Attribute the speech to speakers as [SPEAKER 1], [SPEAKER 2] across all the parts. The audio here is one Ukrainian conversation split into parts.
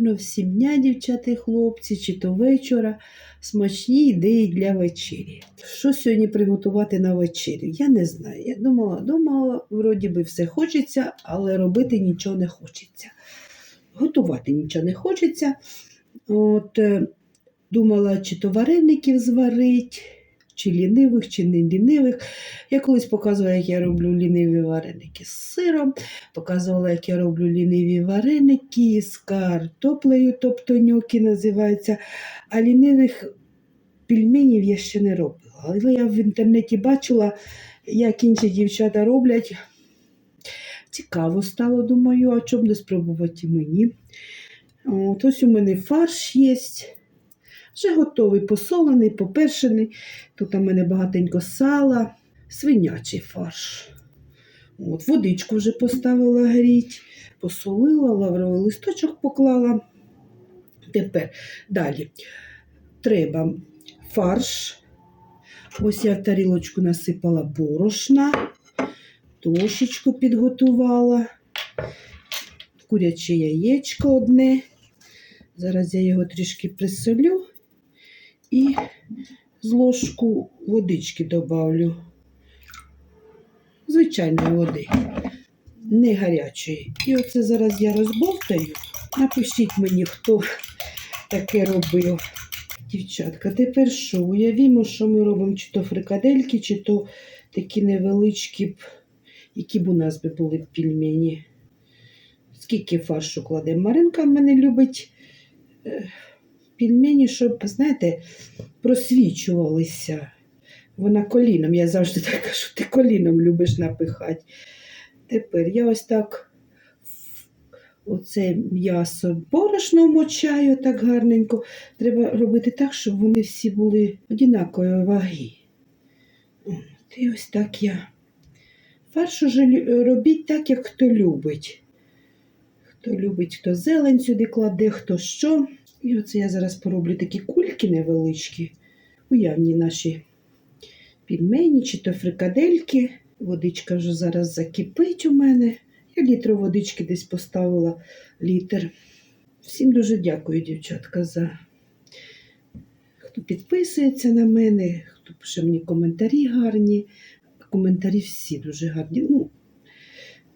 [SPEAKER 1] Гарно всім дня, дівчата і хлопці, чи то вечора. Смачні ідеї для вечері. Що сьогодні приготувати на вечерю? Я не знаю. Я думала, думала, вроді би все хочеться, але робити нічого не хочеться. Готувати нічого не хочеться. От, е, думала, чи то вареників зварить, чи лінивих, чи не лінивих. Я колись показувала, як я роблю ліниві вареники з сиром, показувала, як я роблю ліниві вареники з картоплею, тобто ньокі називаються. А лінивих пельменів я ще не робила. Але я в інтернеті бачила, як інші дівчата роблять. Цікаво стало, думаю, а чому не спробувати мені. Ось у мене фарш є. Вже готовий, посолений, попершений. Тут у мене багатенько сала, свинячий фарш. От, водичку вже поставила гріть, посолила, лавровий листочок поклала. Тепер далі треба фарш. Ось я в тарілочку насипала борошна, тошечку підготувала, куряче яєчко одне. Зараз я його трішки присолю і з ложку водички добавлю. Звичайної води, не гарячої. І оце зараз я розбовтаю. Напишіть мені, хто таке робив. Дівчатка, тепер що? Уявімо, що ми робимо чи то фрикадельки, чи то такі невеличкі, б, які б у нас би були б пельмені. Скільки фаршу кладемо? Маринка в мене любить е, пельмені, щоб, знаєте, просвічувалися. Вона коліном, я завжди так кажу, ти коліном любиш напихати. Тепер я ось так оце м'ясо борошно мочаю так гарненько. Треба робити так, щоб вони всі були однакової ваги. От, І ось так я. Фарш уже робіть так, як хто любить. Хто любить, хто зелень сюди кладе, хто що. І оце я зараз пороблю такі кульки невеличкі, уявні наші пельмені чи то фрикадельки. Водичка вже зараз закипить у мене. Я літр водички десь поставила літр. Всім дуже дякую, дівчатка, за хто підписується на мене, хто пише мені коментарі гарні. Коментарі всі дуже гарні. Ну,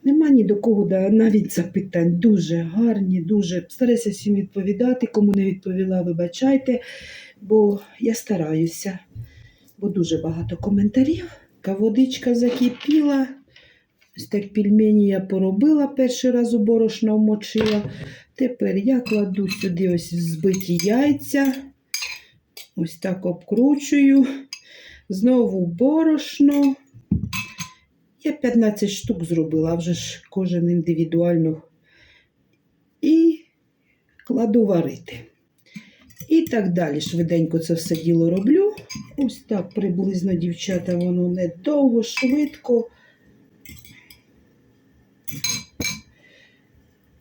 [SPEAKER 1] Нема ні до кого навіть запитань. Дуже гарні, дуже стараюся всім відповідати. Кому не відповіла, вибачайте, бо я стараюся, бо дуже багато коментарів. Ка Водичка закипіла. Ось так пельмені я поробила перший раз у борошно вмочила. Тепер я кладу сюди ось збиті яйця. Ось так обкручую. Знову борошно. Я 15 штук зробила, вже ж кожен індивідуально. І кладу варити. І так далі. Швиденько це все діло роблю. Ось так приблизно, дівчата, воно не довго, швидко.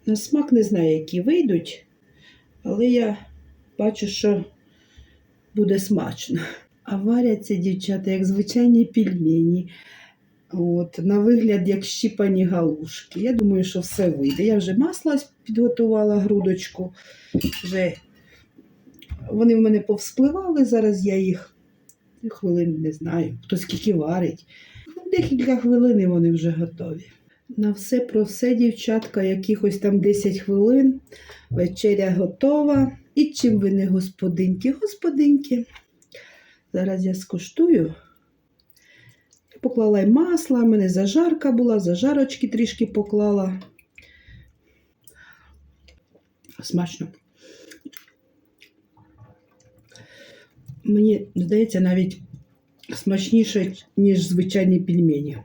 [SPEAKER 1] На смак не знаю, які вийдуть, але я бачу, що буде смачно. А варяться дівчата, як звичайні пельмені. От, на вигляд, як щіпані галушки. Я думаю, що все вийде. Я вже масло підготувала грудочку. Вже вони в мене повспливали. Зараз я їх хвилин не знаю, хто скільки варить. Декілька хвилин і вони вже готові. На все про все, дівчатка, якихось там 10 хвилин. Вечеря готова. І чим ви не господинки? Господинки. Зараз я скуштую. Поклала й масло, в мене зажарка була, зажарочки трішки поклала. Смачно. Мені здається, навіть смачніше, ніж звичайні пельмені.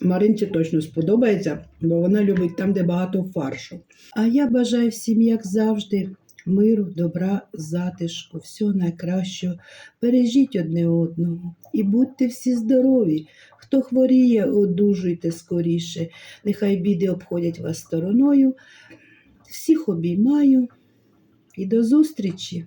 [SPEAKER 1] Маринці точно сподобається, бо вона любить там, де багато фаршу. А я бажаю всім, як завжди, миру, добра, затишку, всього найкращого. Бережіть одне одного і будьте всі здорові. Хто хворіє, одужуйте скоріше. Нехай біди обходять вас стороною. Всіх обіймаю і до зустрічі!